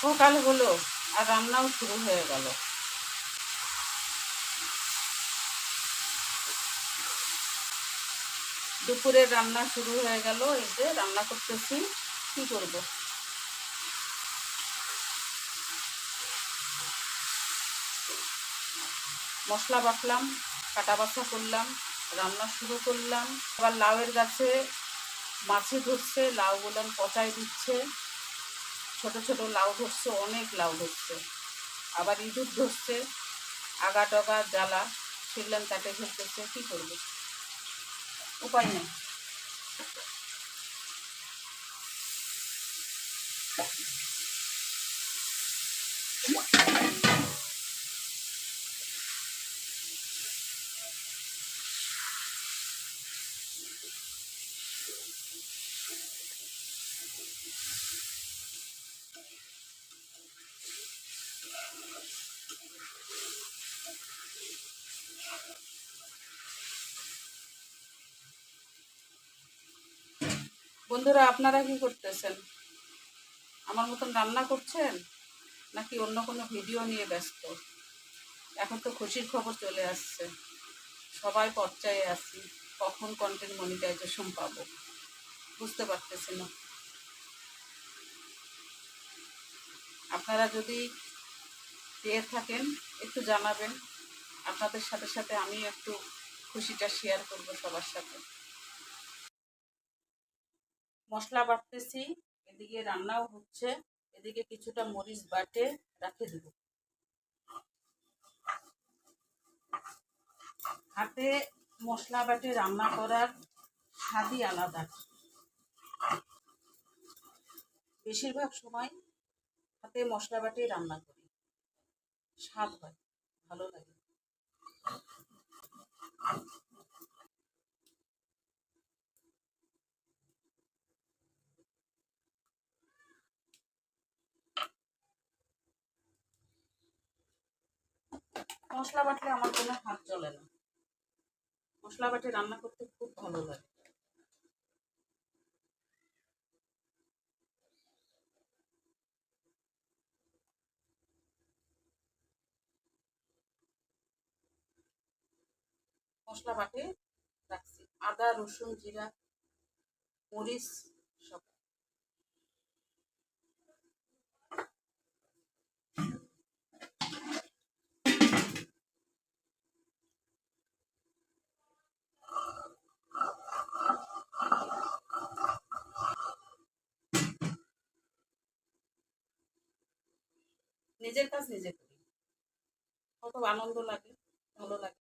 সকাল হলো আর রান্নাও শুরু হয়ে গেল। দুপুরের রান্না শুরু হয়ে গেল, এই যে রান্না করতেছি, কি করব? মশলা বাটলাম, কাটা বাছা করলাম। রান্না শুরু করলাম। আবার লাউয়ের গাছে মাছি ধরছে লাউগুলো পচাই দিচ্ছে। ছোট ছোট লাউ ধরছে, অনেক লাউ ধরছে। আবার ইঁদুর ধরছে, আগা টগা জ্বালা, শিললাম তাকে ফেলতেছে কী করবে? উপায় নেই। বন্ধুরা, আপনারা কি করতেছেন? আমার মতন রান্না করছেন? নাকি অন্য কোনো ভিডিও নিয়ে ব্যস্ত? এখন তো খুশির খবর চলে আসছে। সবাই পর্যায়ে আছি। কখন কন্টেন্ট মনিটাইজেশন পাবো? বুঝতে পারতেছি না। আপনারা যদি পেয়ে থাকেন, একটু জানাবেন। আপনাদের সাথে সাথে আমি একটু খুশিটা শেয়ার করব সবার সাথে। মশলা বাটতেছি, এদিকে রান্নাও হচ্ছে, এদিকে কিছুটা মরিচ বাটে রাখে দেব। হাতে মশলা বাটে রান্না করার স্বাদই আলাদা। বেশিরভাগ সময় হাতে মশলা বাটে রান্না করি। স্বাদ হয়, ভালো লাগে। মশলা বাটলে আমার কোনো হাত চলে না। মশলা বাটে রান্না করতে খুব ভালো লাগে। মশলা বাটে, রাখছি। আদা, রসুন, জিরা, মরিচ সব। নিজের কাজ নিজে করি। কত আনন্দ লাগে, ভালো লাগে।